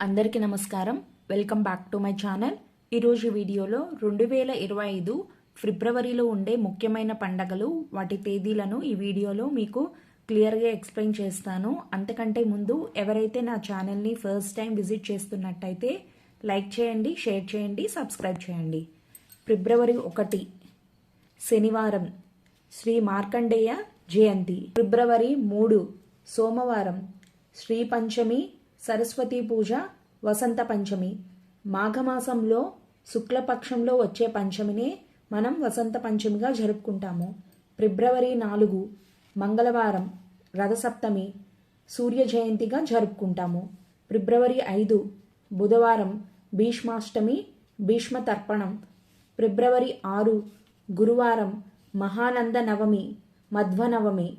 అందరికీ నమస్కారం. Welcome back to my channel ఈరోజు వీడియోలో రెండు వేల ఇరవై ఐదు ఫిబ్రవరిలో ఉండే ముఖ్యమైన పండగలు వాటి తేదీలను ఈ వీడియోలో మీకు క్లియర్గా ఎక్స్ప్లెయిన్ చేస్తాను. అంతకంటే ముందు ఎవరైతే నా ఛానల్ని ఫస్ట్ టైం విజిట్ చేస్తున్నట్టయితే లైక్ చేయండి షేర్ చేయండి సబ్స్క్రైబ్ చేయండి. ఫిబ్రవరి ఒకటి శనివారం శ్రీ మార్కండేయ జయంతి. ఫిబ్రవరి మూడు సోమవారం శ్రీ పంచమి సరస్వతీ పూజ వసంత పంచమి. మాఘమాసంలో శుక్లపక్షంలో వచ్చే పంచమినే మనం వసంత పంచమిగా జరుపుకుంటాము. ఫిబ్రవరి నాలుగు మంగళవారం రథసప్తమి సూర్య జయంతిగా జరుపుకుంటాము. ఫిబ్రవరి ఐదు బుధవారం భీష్మాష్టమి భీష్మ తర్పణం ఫిబ్రవరి ఆరు గురువారం మహానంద నవమి మధ్వ నవమి.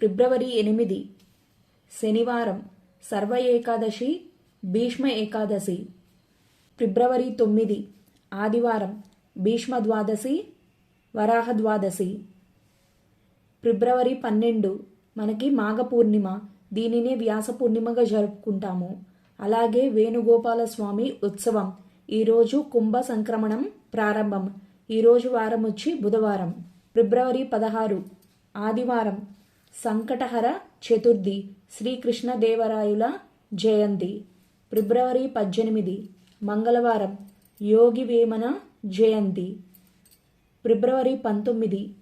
ఫిబ్రవరి ఎనిమిది శనివారం సర్వ ఏకాదశి భీష్మ ఏకాదశి. ఫిబ్రవరి తొమ్మిది ఆదివారం భీష్మ ద్వాదశి వరాహ ద్వాదశి. ఫిబ్రవరి పన్నెండు మనకి మాఘ పూర్ణిమ దీనినే వ్యాస పూర్ణిమగా జరుపుకుంటాము. అలాగే వేణుగోపాల స్వామి ఉత్సవం ఈరోజు కుంభ సంక్రమణం ప్రారంభం. ఈరోజు వారం వచ్చి బుధవారం ఫిబ్రవరి పదహారు ఆదివారం. సంకటహర చతుర్థి శ్రీకృష్ణదేవరాయుల జయంతి. ఫిబ్రవరి పద్దెనిమిది మంగళవారం యోగి వేమన జయంతి. ఫిబ్రవరి పంతొమ్మిది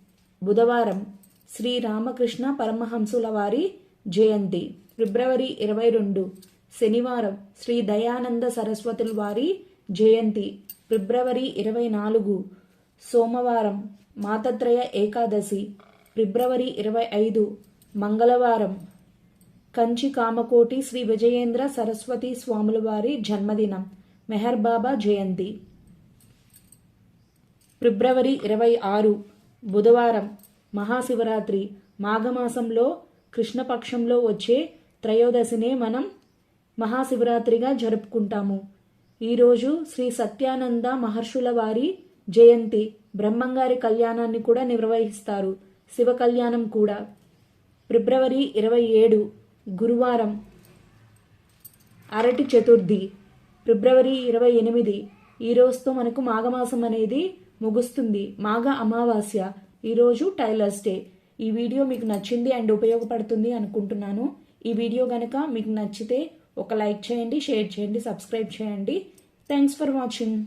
బుధవారం శ్రీరామకృష్ణ పరమహంసుల వారి జయంతి. ఫిబ్రవరి ఇరవై రెండు శనివారం శ్రీ దయానంద సరస్వతుల వారి జయంతి. ఫిబ్రవరి ఇరవై నాలుగు సోమవారం మాతత్రయ ఏకాదశి. ఫిబ్రవరి ఇరవై ఐదు మంగళవారం. కంచి కామకోటి శ్రీ విజయేంద్ర సరస్వతి స్వాముల వారి జన్మదినం. మెహర్ బాబా జయంతి. ఫిబ్రవరి ఇరవై ఆరు బుధవారం. మహాశివరాత్రి. మాఘమాసంలో కృష్ణపక్షంలో వచ్చే త్రయోదశినే మనం మహాశివరాత్రిగా జరుపుకుంటాము. ఈరోజు శ్రీ సత్యానంద మహర్షుల వారి జయంతి. బ్రహ్మంగారి కళ్యాణాన్ని కూడా నిర్వహిస్తారు. శివ కళ్యాణం కూడా. ఫిబ్రవరి ఇరవై ఏడు గురువారం అరటి చతుర్థి. ఫిబ్రవరి ఇరవై ఎనిమిది ఈ రోజుతో మనకు మాఘమాసం అనేది ముగుస్తుంది. మాఘ అమావాస్య ఈరోజు టైలర్స్ డే. ఈ వీడియో మీకు నచ్చింది అండ్ ఉపయోగపడుతుంది అనుకుంటున్నాను. ఈ వీడియో కనుక మీకు నచ్చితే ఒక లైక్ చేయండి షేర్ చేయండి సబ్స్క్రైబ్ చేయండి. Thanks for watching.